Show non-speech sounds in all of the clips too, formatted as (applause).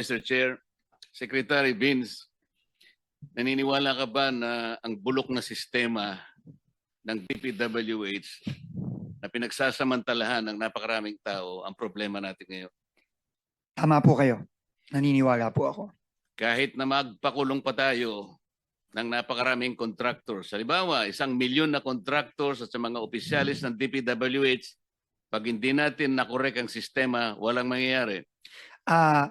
Mr. Chair, Secretary Vince, naniniwala ka ba na ang bulok na sistema ng DPWH na pinagsasamantalahan ng napakaraming tao ang problema natin ngayon? Tama po kayo. Naniniwala po ako. Kahit na magpakulong pa tayo ng napakaraming contractors. Halimbawa, isang milyon na contractors at sa mga opisyalis ng DPWH, pag hindi natin nakorek ang sistema, walang mangyayari. Ah,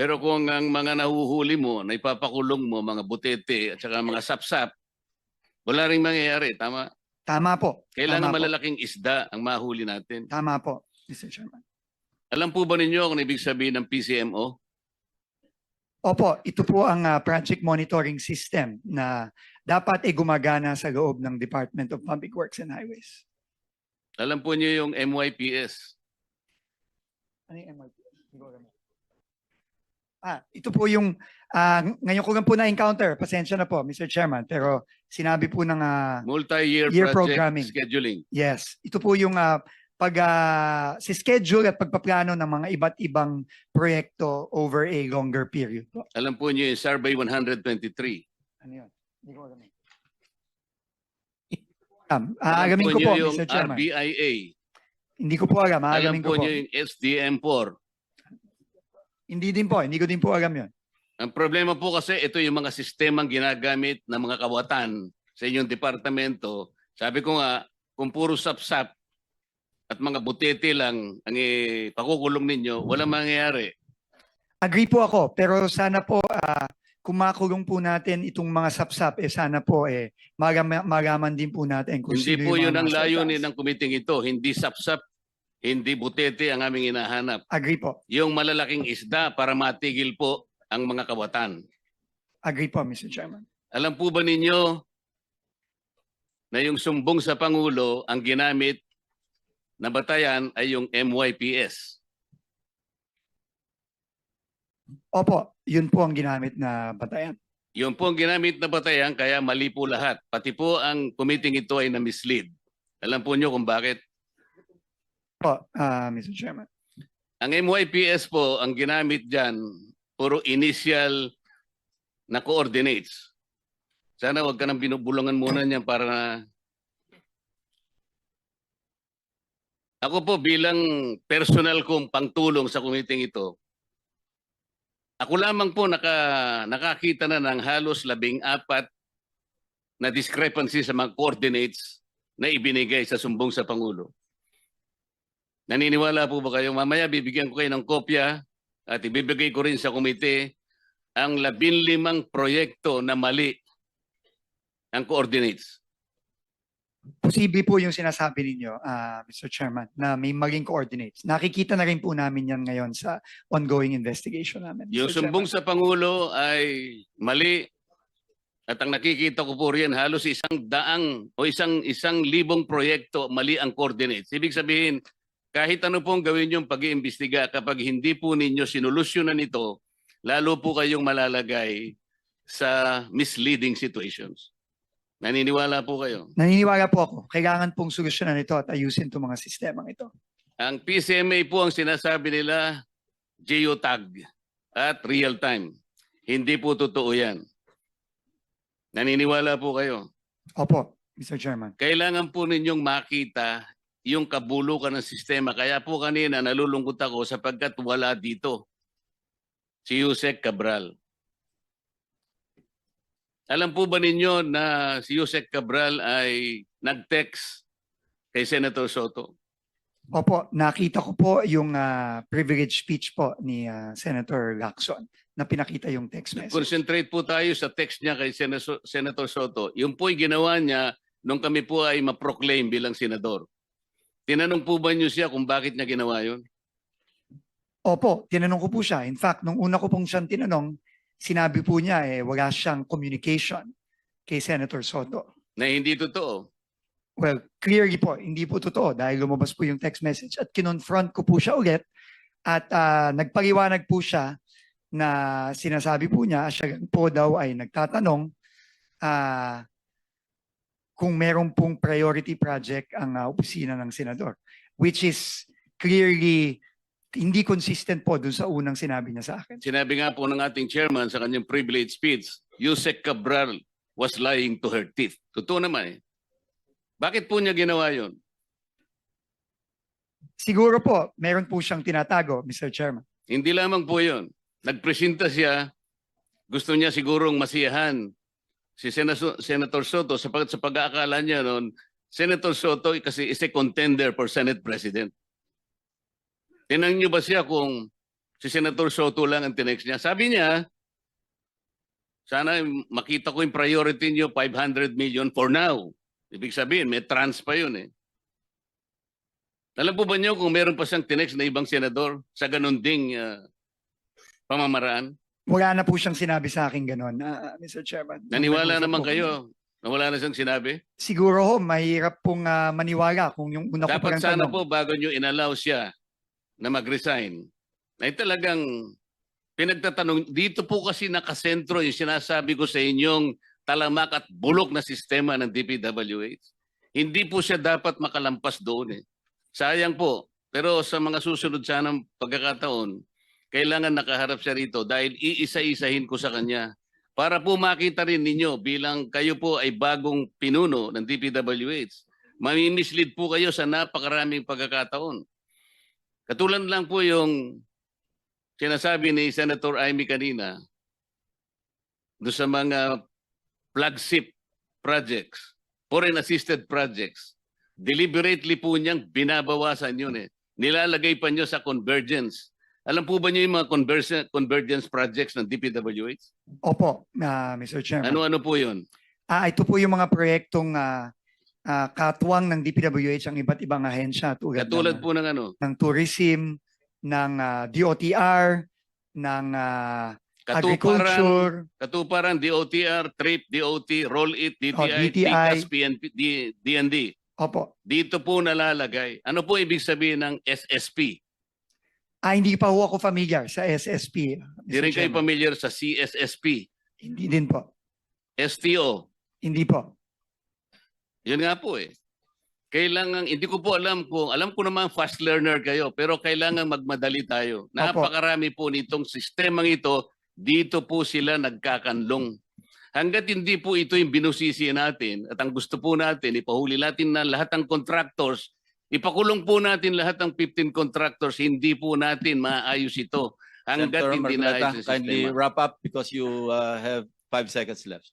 Pero kung ang mga nahuhuli mo, na ipapakulong mo, mga butete at saka mga sapsap, wala rin mangyayari. Tama? Tama po. Kailangan Tama po. malalaking isda ang mahuli natin. Tama po, Mr. Chairman. Alam po ba ninyo kung ibig sabihin ng PCMO? Opo, ito po ang ah, project monitoring system na dapat ay gumagana sa loob ng Department of Public Works and Highways. Alam po niyo yung MYPS? Ano yung MRP? Ah, ito po yung, ah, ngayon ko lang po na-encounter, pasensya na po, Mr. Chairman, pero sinabi po ng, ah, Multi-year Year project programming. scheduling. yes, ito po yung ah, pag ah, si schedule at pagpaplano ng mga iba't ibang proyekto over a longer period. po. Alam po niyo yung Survey 123. Ano yun? Hindi ko alam. eh. Um, aalamin Alam ko po, Mr. Chairman. RBIA. Hindi ko po alam. Alam Aalamin po ko po. niyo yung SDM4. Hindi din po. Hindi ko din po alam yun. Ang problema po kasi ito yung mga sistemang ginagamit ng mga kawatan sa inyong departamento. Sabi ko nga, kung puro sapsap at mga butete lang ang ipakukulong ninyo, walang mangyayari. Agree po ako. Pero sana po, ah, kung makulong po natin itong mga sapsap, eh sana po eh, magama- malaman din po natin kung Hindi sino po yung yun mga ang nasa layunin ng kumiting ito. Hindi sapsap, hindi butete ang aming hinahanap. Agree po. Yung malalaking isda para matigil po ang mga kawatan. Agree po, Mr. Chairman. Alam po ba ninyo na yung sumbong sa Pangulo ang ginamit na batayan ay yung MYPS? Opo, yun po ang ginamit na batayan. Yun po ang ginamit na batayan kaya mali po lahat. Pati po ang committing ito ay na-mislead. Alam po nyo kung bakit? Po, ah, Mr. Chairman. Ang MYPS po, ang ginamit dyan, puro initial na coordinates. Sana wag ka nang binubulungan muna niyan para na... Ako po bilang personal kong pangtulong sa kumiting ito, ako lamang po naka, nakakita na ng halos labing apat na discrepancy sa mga coordinates na ibinigay sa sumbong sa Pangulo. Naniniwala po ba kayo? Mamaya bibigyan ko kayo ng kopya at ibibigay ko rin sa komite ang labinlimang proyekto na mali ang coordinates. Posible po yung sinasabi ninyo, ah, Mr. Chairman, na may maling coordinates. Nakikita na rin po namin yan ngayon sa ongoing investigation namin. Mr. Yung sumbong Chairman. sa Pangulo ay mali at ang nakikita ko po riyan halos isang daang o isang isang libong proyekto mali ang coordinates. Ibig sabihin, kahit ano pong gawin yung pag-iimbestiga kapag hindi po ninyo sinolusyonan ito, lalo po kayong malalagay sa misleading situations. Naniniwala po kayo? Naniniwala po ako. Kailangan pong solusyonan ito at ayusin itong mga sistemang ito. Ang PCMA po ang sinasabi nila geotag at real time. Hindi po totoo yan. Naniniwala po kayo. Opo, Mr. Chairman. Kailangan po ninyong makita yung kabulukan ng sistema. Kaya po kanina nalulungkot ako sapagkat wala dito si Yusek Cabral. Alam po ba ninyo na si Yusek Cabral ay nag-text kay Senator Soto? Opo, nakita ko po yung ah, privilege speech po ni ah, Senator Lacson na pinakita yung text message. Concentrate po tayo sa text niya kay Senator, Senator Soto. Yung po'y ginawa niya nung kami po ay ma-proclaim bilang senador. Tinanong po ba niyo siya kung bakit niya ginawa yun? Opo, tinanong ko po siya. In fact, nung una ko pong siyang tinanong, sinabi po niya eh wala siyang communication kay Senator Soto. Na hindi totoo. Well, clearly po, hindi po totoo dahil lumabas po yung text message at kinonfront ko po siya ulit at ah, nagpaliwanag po siya na sinasabi po niya, siya po daw ay nagtatanong ah, kung meron pong priority project ang ah, opisina ng senador, which is clearly hindi consistent po dun sa unang sinabi niya sa akin. Sinabi nga po ng ating chairman sa kanyang privilege speech, Yusek Cabral was lying to her teeth. Totoo naman eh. Bakit po niya ginawa yun? Siguro po, meron po siyang tinatago, Mr. Chairman. Hindi lamang po yun. Nagpresenta siya, gusto niya sigurong masiyahan si Senator, Soto sapagkat sa pag-aakala niya noon, Senator Soto kasi is a contender for Senate President. Tinanong niyo ba siya kung si Senator Soto lang ang tinext niya? Sabi niya, sana makita ko yung priority niyo 500 million for now. Ibig sabihin, may trans pa yun eh. Alam po ba niyo kung meron pa siyang tinext na ibang senador sa ganun ding ah, pamamaraan? Wala na po siyang sinabi sa akin ganun, ah, Mr. Chairman. Naniwala nag-usap naman po kayo kami. na wala na siyang sinabi? Siguro ho, mahirap pong ah, maniwala kung yung una ko Dapat parang sana tanong. po bago nyo inallow siya na mag-resign, ay talagang pinagtatanong, dito po kasi nakasentro yung sinasabi ko sa inyong talamak at bulok na sistema ng DPWH. Hindi po siya dapat makalampas doon eh. Sayang po. Pero sa mga susunod sanang pagkakataon, kailangan nakaharap siya rito dahil iisa-isahin ko sa kanya para po makita rin ninyo bilang kayo po ay bagong pinuno ng DPWH. Mamimislead po kayo sa napakaraming pagkakataon. Katulad lang po yung sinasabi ni Senator Amy kanina do sa mga flagship projects, foreign assisted projects. Deliberately po niyang binabawasan yun eh. Nilalagay pa niyo sa convergence. Alam po ba niyo yung mga convergence, convergence projects ng DPWH? Opo, ah, Mr. Chairman. Ano-ano po yun? Ah, ito po yung mga proyektong ah, ah, katuwang ng DPWH ang iba't ibang ahensya tulad, Katulad ng, po ng ano? ng tourism, ng ah, DOTR, ng ah, Katuparan, agriculture, Katuparan, DOTR, TRIP, DOT, Roll It, DTI, Oh, DTI. TICAS, PNP, D- DND. opo. Dito po nalalagay. Ano po ibig sabihin ng SSP? Ah, hindi pa ho ako familiar sa SSP. Mr. Di rin kayo Chairman. familiar sa CSSP, Hindi din po. STO. Hindi po. Yun nga po eh. Kailangan, hindi ko po alam kung, alam ko naman fast learner kayo, pero kailangan magmadali tayo. Napakarami po nitong sistemang ito, dito po sila nagkakanlong. Hanggat hindi po ito yung binusisi natin at ang gusto po natin, ipahuli natin na lahat ng contractors, ipakulong po natin lahat ng 15 contractors, hindi po natin maayos ito. (laughs) Hanggat Senator hindi Marcoleta, naayos yung kindly sistema. wrap up because you uh, have five seconds left.